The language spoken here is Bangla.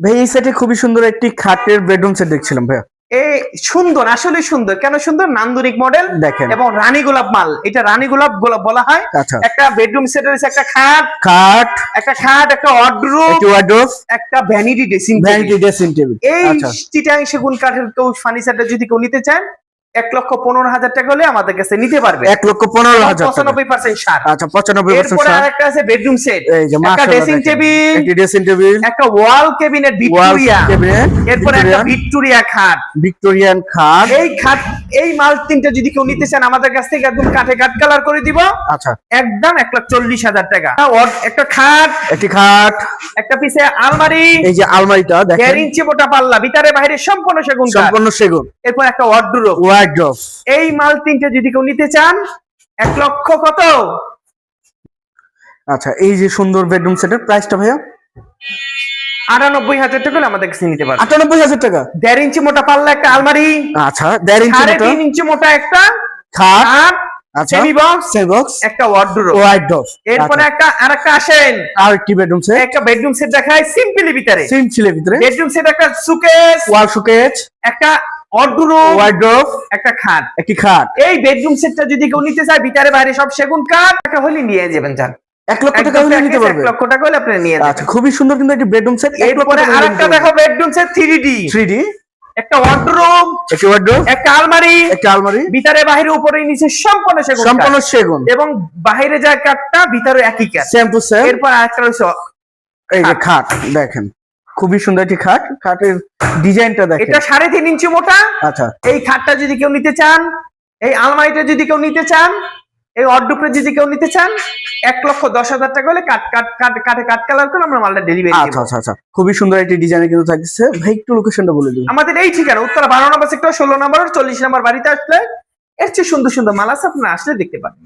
ভাই এই সেটে খুবই সুন্দর একটি খাটের বেডরুম সেট দেখছিলাম ভাইয়া। এই সুন্দর আসলে সুন্দর। কেন সুন্দর? নান্দনিক মডেল দেখেন। এবং রানী গোলাপ মাল। এটা রানী গোলাপ গোলাপ বলা হয়। আচ্ছা। একটা বেডরুম সেট রয়েছে একটা খাট খাট একটা খাট একটা ওয়ার্ডরোব একটি ওয়ার্ড্রোব একটা vanity dressing vanity dressing table এই আচ্ছা। চিটাং সেগুন কাঠের কেউ ফার্নিচারটা যদি কেউ নিতে চান এক লক্ষ পনেরো হাজার টাকা হলে আমাদের কাছে নিতে পারবে। এক লক্ষ পনেরো হাজার পঁচানব্বই পার্সেন্ট সার। আচ্ছা পঁচানব্বই পার্সেন্ট এরপরে আরেকটা আছে বেডরুম সেট একটা ড্রেসিং টেবিল একটি ড্রেসিং টেবিল একটা ওয়াল ক্যাবিনেট ভিক্টোরিয়া এরপরে একটা ভিক্টোরিয়া খাট। ভিক্টোরিয়ান খাট। এই খাট এই মাল তিনটা যদি কেউ নিতে চান আমাদের কাছ থেকে একদম কাঠে কাঠ কালার করে দিব। আচ্ছা। একদম এক লাখ চল্লিশ হাজার টাকা। একটা খাট একটি খাট। একটা পিছে আলমারি। এই যে আলমারিটা দেখেন। ইঞ্চি মোটা পাল্লা ভিতরে বাইরে সম্পূর্ণ সেগুন সম্পূর্ণ সেগুন। এরপর একটা ওয়ার্ডরোব ওয়ার্ড্রোব এই মাল তিনটে যদি কেউ নিতে চান এক লক্ষ কত? আচ্ছা এই যে সুন্দর বেডরুম সেটের প্রাইসটা ভাইয়া? আটানব্বই হাজার টাকা আমাদের কাছে নিতে পারবে। আটানব্বই হাজার টাকা? দেড় ইঞ্চি মোটা পাল্লা একটা আলমারি আচ্ছা দেড় ইঞ্চি মতো তিন ইঞ্চি মোটা একটা খাট আচ্ছা সেমি বক্স সেই বক্স একটা ওয়ার্ডরোব ওয়ার্ড্রোব এরপরে একটা আর একটা আসেন। আর একটি বেডরুম সেট একটা বেডরুম সেট দেখায় সিম্পলি ভিতরে। সিম ছিলে ভিতরে? বেডরুম সেট একটা সুকেস ওয়াল শোকেজ একটা ওয়ার্ডরোব ওয়ার্ড্রোব একটা খাট। একটি খাট। এই বেডরুম সেটটা যদি কেউ নিতে চায় ভিতরে বাইরে সব সেগুন কাঠ টাকা হলে নিয়ে যাবেন যান। এক লক্ষ টাকা হলে package নিতে এক লক্ষ টাকা হলে আপনি নিয়ে আচ্ছা যাবেন। খুবই সুন্দর কিন্তু একটি বেডরুম সেট এরপরে আরেকটা দেখো bedroom set three D three D একটা ওয়ার্ডরোব একটি একটা আলমারি। একটি আলমারি। ভিতরে বাইরে উপরে নিচে সম্পূর্ণ সেগুন সম্পূর্ণ সেগুন। এবং বাইরে যা কাঠটা ভিতরে একই কাঠ। সেম টু সেম এরপর আরেকটা রয়েছে এই যে খাট দেখেন। খুবই সুন্দর একটি খাট। খাটের ডিজাইনটা দেখেন। এটা সাড়ে তিন ইঞ্চি মোটা। আচ্ছা। এই খাটটা যদি কেউ নিতে চান এই আলমারিটা যদি কেউ নিতে চান এই অর্ডুপটা যদি কেউ নিতে চান এক লক্ষ দশ হাজার টাকা হলে কাট কাট কাট কাটে কাট কালার করে আমরা মালটা ডেলিভারি আচ্ছা আচ্ছা আচ্ছা। খুবই সুন্দর একটি ডিজাইন কিন্তু থাকছে। ভাই একটু লোকেশনটা বলে দিন। আমাদের এই ঠিকানা উত্তর বারো নম্বর সেক্টর ষোলো নম্বর চল্লিশ নম্বর বাড়িতে আসলে এর চেয়ে সুন্দর সুন্দর মাল আছে আপনারা আসলে দেখতে পাবেন।